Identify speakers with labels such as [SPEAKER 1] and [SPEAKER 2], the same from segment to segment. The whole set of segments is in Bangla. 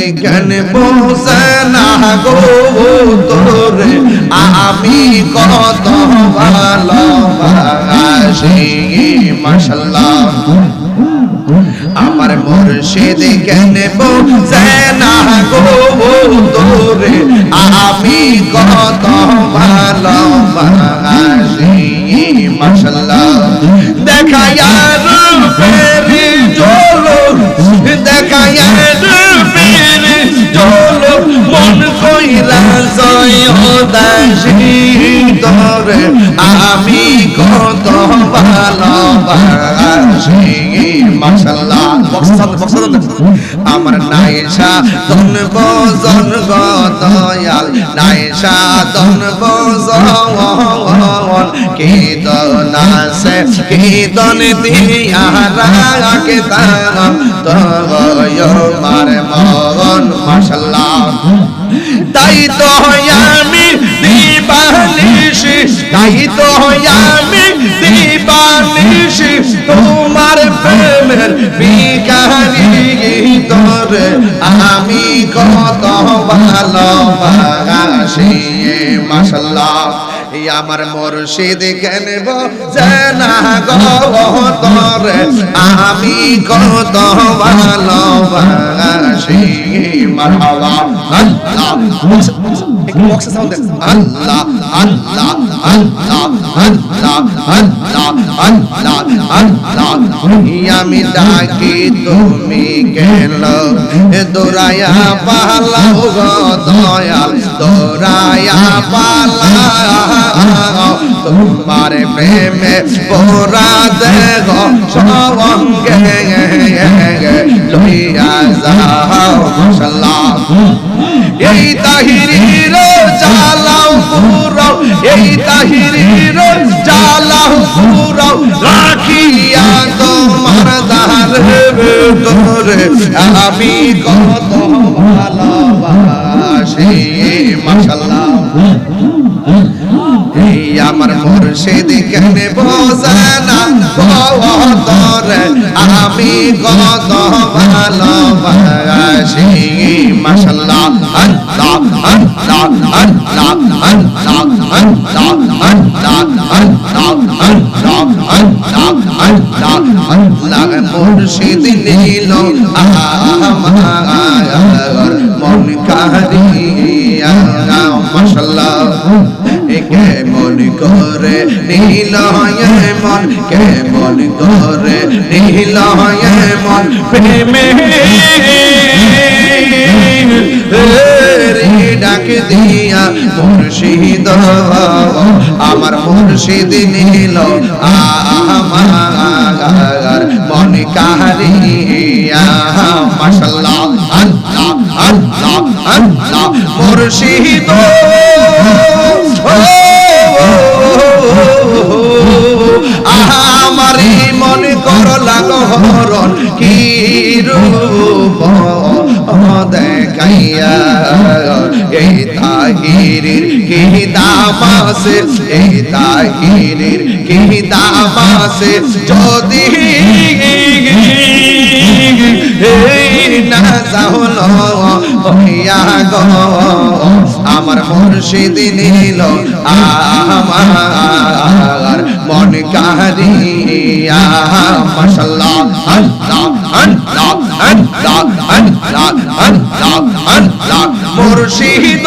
[SPEAKER 1] দেখেন বোঝে না গো তোরে? আমি কত ভালোবাসি, মাশাল্লাহ। আমার মুর্শিদ কেন বোঝে না গো তোরে? আমি কত ভালোবাসি, মাশাল্লাহ। দেখা উদাসী ধরে আমি কত ভালোবাসি। আমার নাইসা ধন বজন গদয়াল নাইসা ধন বজন কীর্তন আছে, কীর্তন দিয়া রাখে তার। তয় মার মন মাশাল্লাহ তাই তো আমি দিবানিশি, তাই তো আমি দিবানিশি, তোমার প্রেমের বিকারি তোর আমি কত ভালোবাসি মাশাল্লাহ। এই আমার মুর্শিদ কেন জানা আমি কত ভালোবাসি আমি ডাকি, তুমি গেল দোরায়া পালাও গো দয়াল দোরায়া পালাও। তোমার প্রেমে পোরা দেহ সঙ্গে লইয়া যাও মাশাল্লাহ এই তাহিরির জালাও পুরাও এই তাহিরির জালাও পুরাও রাখিয়া তোমার দার তোরে আমি কত ভালোবাসি মাশাল্লাহ এই আমার মুর্শিদ কেন বোঝানা তোরে আমি কত ভালোবাসি। মাশাল্লাহ, আল্লাহ আল্লাহ আল্লাহ আল্লাহ আল্লাহ আল্লাহ আল্লাহ আল্লাহ আল্লাহ। আল্লাহ মুর্শিদ নীল আমার মন কারিয়া মাশাল্লাহ। কেমন করে নীল মন কেমন করে নীল মন প্রেমে ডাক দিয়া মুর্শিদ, আমার মুর্শিদ নীল আমার মন কারিয়া মাশাল্লাহ, আল্লাহ আল্লাহ আল্লাহ, মুর্শিদ। আলোহরণ কি রূপ দেখাইয়া? এই তাহিরির কি দাম আছে? এই তাহিরির কি দাম আছে? যদি এই না যাও লইয়া গ। আমার মুর্শিদ নিল আমার মন কারিয়া মাশাল্লাহ আল্লাহ আল্লাহ আল্লাহ আল্লাহ আল্লাহ আল্লাহ মুর্শিদ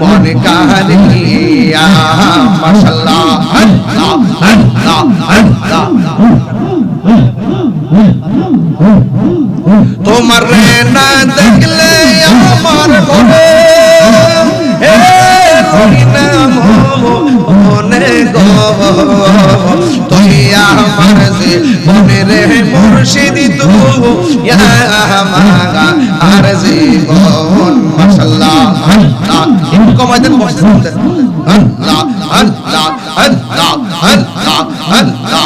[SPEAKER 1] মন কারিয়া মাশাল্লাহ আল্লাহ আল্লাহ আল্লাহ তোমার না দেখলে আমার মনে হে রহিনা মনে গো, তুই আমার জীবনে রে মুর্শিদ তুই আমার আর জীবন মাশাআল্লাহ আল্লাহ আল্লাহ আল্লাহ আল্লাহ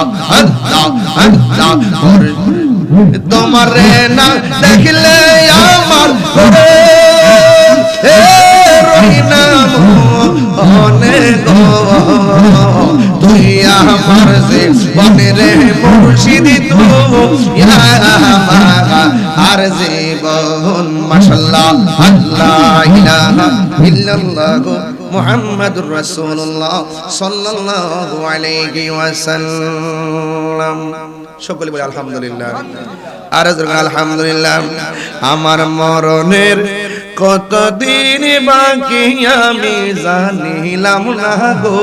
[SPEAKER 1] তোমার না দেখলে আমার তুই আমার যে বনে রে মুর্শিদি তু আর জীবন মাশাল্লাহ আল্লাহ ইলাহা ইল্লাল্লাহ মুহাম্মাদুর রাসূলুল্লাহ সাল্লাল্লাহু আলাইহি ওয়াসাল্লাম। সকলে বলে আলহামদুলিল্লাহ। আলহামদুলিল্লাহ। আমার মরণের কতদিন বাকি আমি জানিলাম না গো।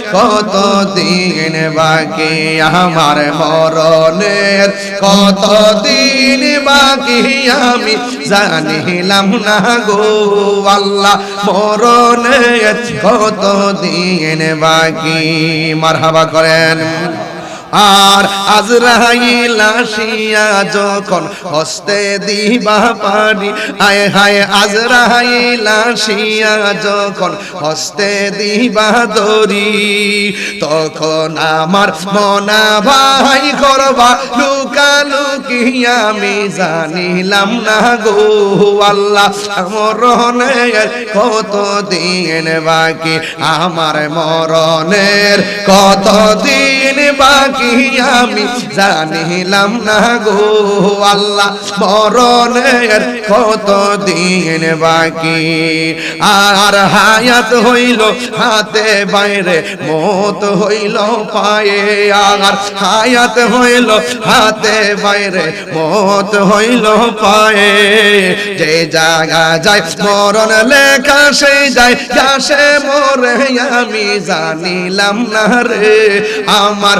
[SPEAKER 1] কত দিন বাকি আমার মরণের? কত দিন বাকি আমি জানিলাম না গো আল্লাহ মরণের। কত দিন বাকি? মারহাবা করেন। আর আজরাইল আসিয়া যখন হস্তে দিবা পারি আয় হায় আজরাইল আসিয়া যখন হস্তে দিবা দরি তখন আমার মনা ভাই করবা লুকালুকি আমি জানিলাম না গো, আল্লাহ মরণের কত দিন বাকি, আমার মরণের কত দিন বাকি। আমি জানিলাম না গো আল্লাহ, মরণের কত দিন বাকি। আর হায়াত হইল হাতে বাইরে, মত হইল পায়ে। আর হায়াত হইল হাতে বাইরে, মত হইল পায়ে। যে জায়গা যায়, মরণ লেখা সেই যায়। গাছে মরে আমি জানিলাম না রে, আমার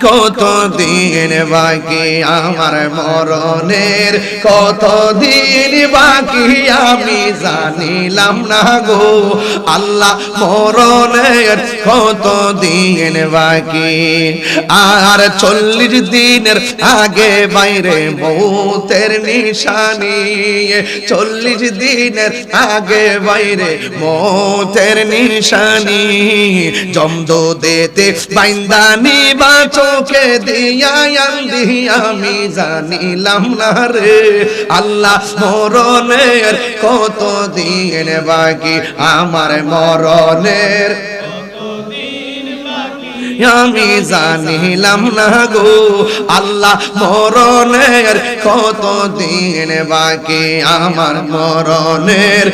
[SPEAKER 1] কত দিন বাকি আমার মরণের? কত দিন বাকি আমি জানিলাম না গো। আল্লাহ মরণের কত দিন বাকি? আর চল্লিশ দিনের আগে বাইরে মৌতের নিশানি। চল্লিশ দিনের আগে বাইরে মৌতের নিশানি। জমদ দেতে বাইন্দানি বা চোখে দিয়া আন্দি আমি জানিলাম না রে। আল্লাহ মরণের কত দিন বাকি, আমার মরণের আমি জানিলাম না গো। আল্লাহ মরণের কত দিন বাকি, আমার মরণের